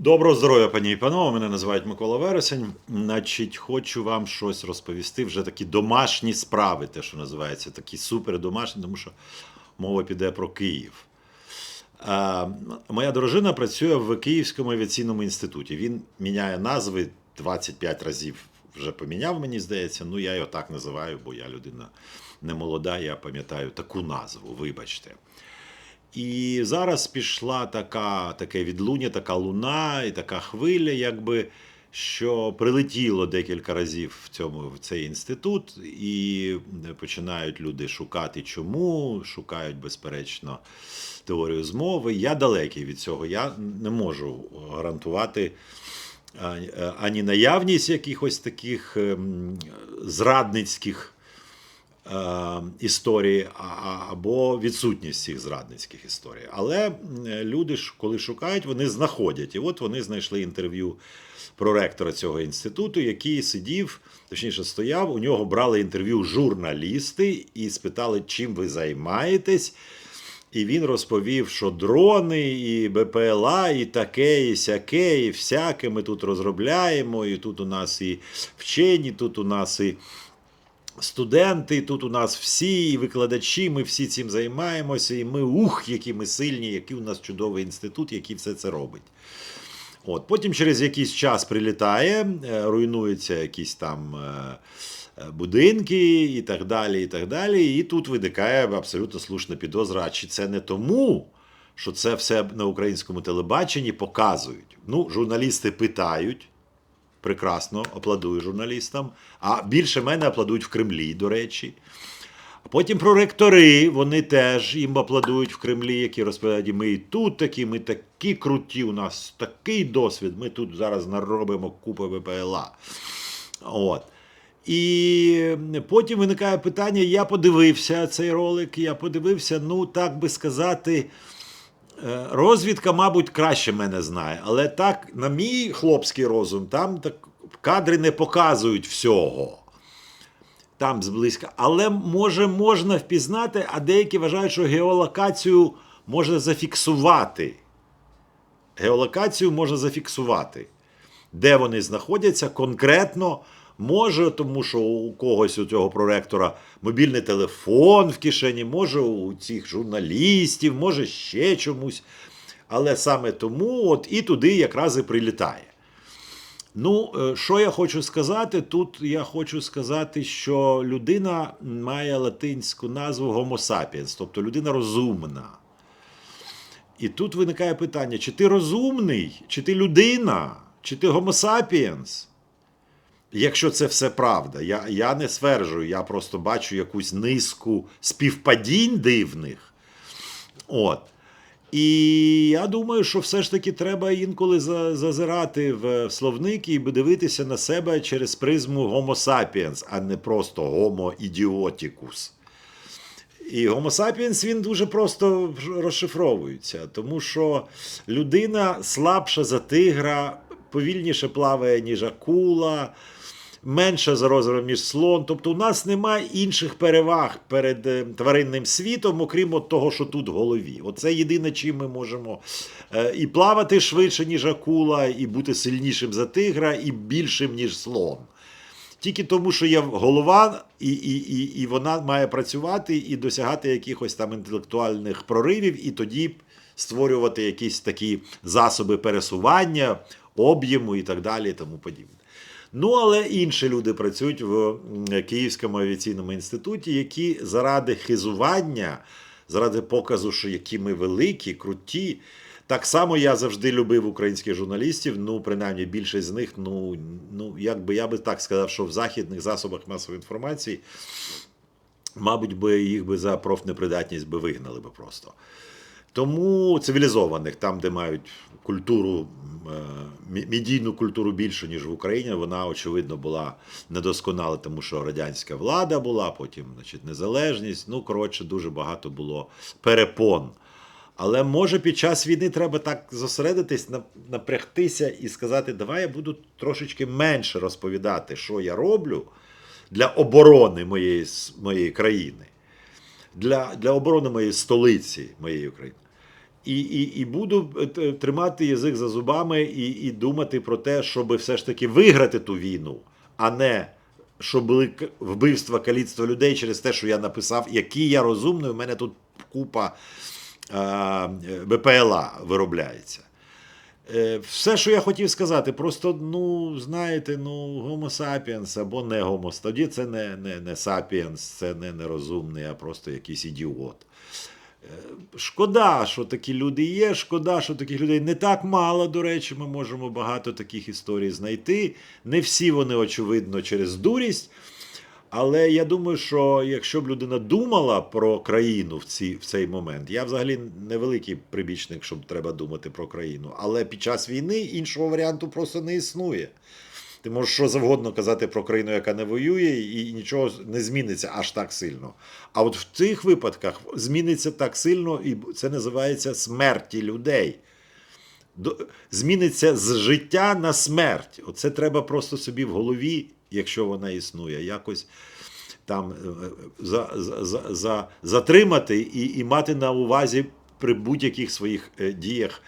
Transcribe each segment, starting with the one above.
Доброго здоров'я, пані і панове. Мене називають Микола Вересень. Значить, хочу вам щось розповісти. Вже такі домашні справи, те, що називається, такі супер домашні, тому що мова піде про Київ. Е, моя дружина працює в Київському авіаційному інституті. Він міняє назви 25 разів. Вже поміняв, мені здається. Ну, я його так називаю, бо я людина не молода, я пам'ятаю таку назву, вибачте. І зараз пішла така, таке відлуння, така луна і така хвиля, якби, що прилетіло декілька разів в цьому в цей інститут, і починають люди шукати чому, шукають, безперечно, теорію змови. Я далекий від цього. Я не можу гарантувати ані наявність якихось таких ем, зрадницьких історії, а- а- або відсутність цих зрадницьких історій. Але люди, ж, коли шукають, вони знаходять. І от вони знайшли інтерв'ю проректора цього інституту, який сидів, точніше стояв. У нього брали інтерв'ю журналісти і спитали, чим ви займаєтесь. І він розповів, що дрони, і БПЛА, і таке, і сяке, і всяке ми тут розробляємо. І тут у нас і вчені, тут у нас і студенти, тут у нас всі викладачі, ми всі цим займаємося, і ми ух, які ми сильні, який у нас чудовий інститут, який все це робить. От, потім через якийсь час прилітає, е, руйнуються якісь там е, е, будинки і так далі. І так далі. І тут виникає абсолютно слушна підозра, чи це не тому, що це все на українському телебаченні показують. Ну, журналісти питають. Прекрасно, аплодую журналістам. А більше мене аплодують в Кремлі, до речі. А потім проректори, вони теж їм аплодують в Кремлі, які розповідають, ми і тут такі, ми такі круті, у нас такий досвід, ми тут зараз наробимо купу ВПЛА. От. І потім виникає питання: я подивився цей ролик, я подивився, ну так би сказати. Е, Розвідка, мабуть, краще мене знає, але так, на мій хлопський розум, там так кадри не показують всього. Там зблизька. Але може можна впізнати, а деякі вважають, що геолокацію можна зафіксувати. Геолокацію можна зафіксувати, де вони знаходяться конкретно. Може, тому що у когось у цього проректора мобільний телефон в кишені, може у цих журналістів, може ще чомусь. Але саме тому от і туди якраз і прилітає. Ну, е, що я хочу сказати? Тут я хочу сказати, що людина має латинську назву Homo sapiens, тобто людина розумна. І тут виникає питання: чи ти розумний, чи ти людина, чи ти Homo sapiens? Якщо це все правда, я, я не стверджую, я просто бачу якусь низку співпадінь дивних. От. І я думаю, що все ж таки треба інколи зазирати в словник і дивитися на себе через призму Homo sapiens, а не просто Homo idioticus. І Homo sapiens він дуже просто розшифровується, тому що людина слабша за тигра, повільніше плаває, ніж акула, менша за розміром, ніж слон. Тобто у нас немає інших переваг перед е, тваринним світом, окрім от того, що тут в голові. Оце єдине, чим ми можемо е, і плавати швидше, ніж акула, і бути сильнішим за тигра, і більшим, ніж слон. Тільки тому, що є голова, і, і, і, і вона має працювати і досягати якихось там інтелектуальних проривів, і тоді створювати якісь такі засоби пересування, об'єму і так далі, і тому подібне. Ну, але інші люди працюють в Київському авіаційному інституті, які заради хизування, заради показу, що які ми великі, круті. Так само я завжди любив українських журналістів. Ну, принаймні, більшість з них, ну, ну як би я би так сказав, що в західних засобах масової інформації, мабуть, би їх би за профнепридатність би вигнали би просто. Тому цивілізованих, там, де мають культуру, е, медійну культуру більше, ніж в Україні, вона, очевидно, була недосконала, тому що радянська влада була, потім значить, незалежність. Ну, коротше, дуже багато було перепон. Але може під час війни треба так зосередитись, на- напрягтися і сказати, давай я буду трошечки менше розповідати, що я роблю для оборони моєї, моєї країни, для, для оборони моєї столиці, моєї України. І, і, і буду е, тримати язик за зубами і, і думати про те, щоб все ж таки виграти ту війну, а не щоб були вбивства, каліцтво людей через те, що я написав, який я розумний, у мене тут купа е, БПЛА виробляється. Е, Все, що я хотів сказати, просто, ну, знаєте, ну, Homo sapiens або не Homo, тоді це не, не, не sapiens, це не нерозумний, а просто якийсь ідіот. Шкода, що такі люди є. Шкода, що таких людей не так мало. До речі, ми можемо багато таких історій знайти. Не всі вони, очевидно, через дурість. Але я думаю, що якщо б людина думала про країну в, ці, в цей момент, я взагалі невеликий прибічник, щоб треба думати про країну. Але під час війни іншого варіанту просто не існує. Ти можеш що завгодно казати про країну, яка не воює, і нічого не зміниться аж так сильно. А от в цих випадках зміниться так сильно, і це називається смерті людей. Зміниться з життя на смерть. Оце треба просто собі в голові, якщо вона існує, якось там е, е, за, за, за, за, затримати і, і мати на увазі при будь-яких своїх е, діях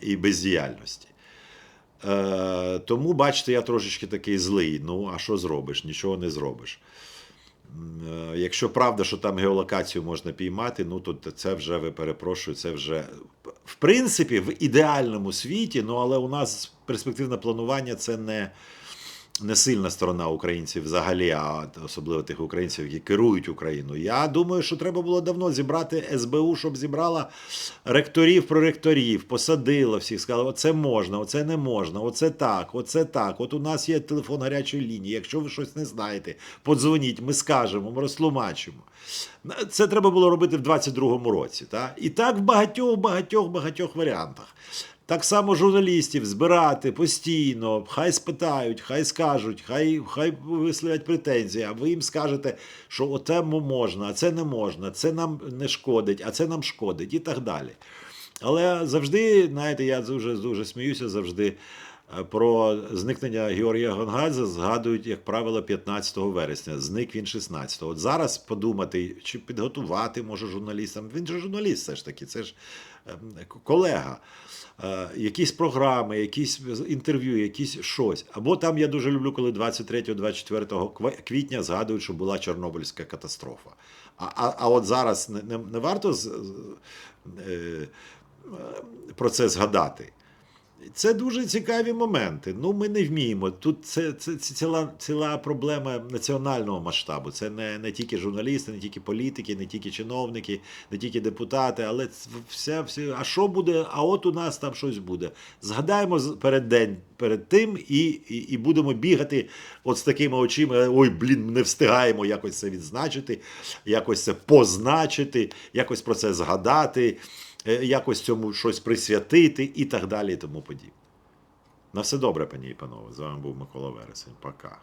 і бездіяльності. Е, тому, бачите, я трошечки такий злий. Ну, а що зробиш? Нічого не зробиш. Е, Якщо правда, що там геолокацію можна піймати, ну то це вже ви перепрошую, це вже в принципі в ідеальному світі, ну але у нас перспективне планування це не, не сильна сторона українців взагалі, а особливо тих українців, які керують Україною. Я думаю, що треба було давно зібрати СБУ, щоб зібрала ректорів, проректорів, посадила всіх, сказала, оце можна, оце не можна, оце так, оце так. От у нас є телефон гарячої лінії. Якщо ви щось не знаєте, подзвоніть, ми скажемо, ми розтлумачимо. Це треба було робити в 22-му році. Та? І так в багатьох, багатьох, багатьох варіантах. Так само журналістів збирати постійно, хай спитають, хай скажуть, хай, хай висловлять претензії, а ви їм скажете, що оте можна, а це не можна, це нам не шкодить, а це нам шкодить і так далі. Але завжди, знаєте, я дуже дуже сміюся завжди. Про зникнення Георгія Гонгадзе згадують, як правило, 15 вересня. Зник він 16-го. От зараз подумати, чи підготувати може журналістам. Він же журналіст, все ж таки, це ж ем, колега. Е, Якісь програми, якісь інтерв'ю, якісь щось. Або там я дуже люблю, коли 23-24 ква- квітня згадують, що була Чорнобильська катастрофа. А, а, а от зараз не, не, не варто з- е, е, про це згадати. Це дуже цікаві моменти. Ну, ми не вміємо. Тут це, це, це ціла, ціла проблема національного масштабу. Це не, не тільки журналісти, не тільки політики, не тільки чиновники, не тільки депутати, але все, все. А що буде? А от у нас там щось буде. Згадаємо перед день перед тим і, і, і будемо бігати от з такими очима. Ой, блін, не встигаємо якось це відзначити, якось це позначити, якось про це згадати якось цьому щось присвятити і так далі, і тому подібне. На все добре, пані і панове. З вами був Микола Вересень. Пока.